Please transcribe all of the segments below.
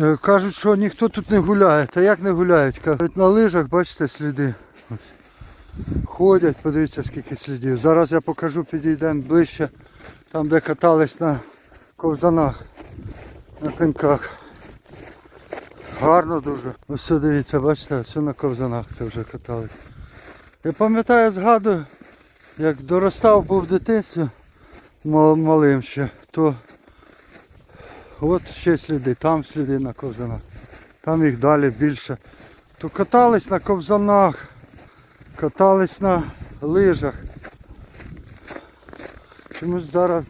Е, Кажуть, що ніхто тут не гуляє. Та як не гуляють? Кажуть, на лижах, бачите, сліди. Ходять, подивіться скільки слідів. Зараз я покажу, підійдемо ближче, там де катались на ковзанах, на коньках. Гарно дуже. Ось все дивіться, бачите, все на ковзанах це вже катались. Я пам'ятаю, згадую, як доростав був в дитинстві малим ще, то от ще сліди, там сліди на ковзанах, там їх далі більше. То катались на ковзанах, катались на лижах. Чомусь зараз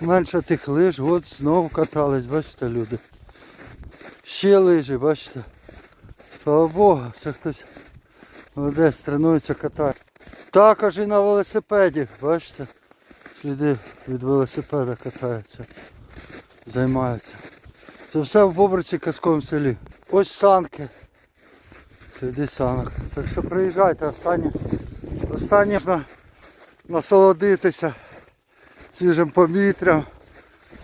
менше тих лиж, от знову катались, бачите, люди. Ще лижі, бачите. Слава Богу, це хтось молодець, тренується, катає. Також і на велосипеді, бачите, сліди від велосипеда катаються, займаються. Це все в Бобриці казковому селі. Ось санки. Сліди санок. Так що приїжджайте, останні, останні можна насолодитися свіжим повітрям,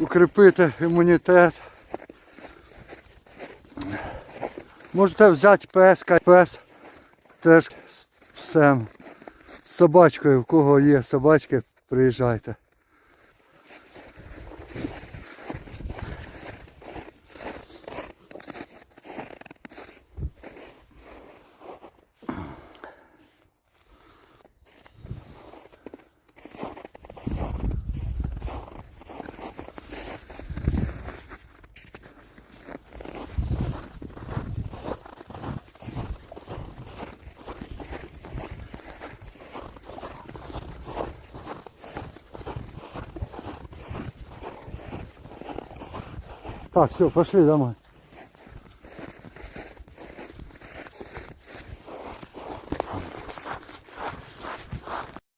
укріпити імунітет. Можете взяти песка, пес теж з псем, з собачкою, в кого є собачки, приїжджайте. Так, все, пошли домой.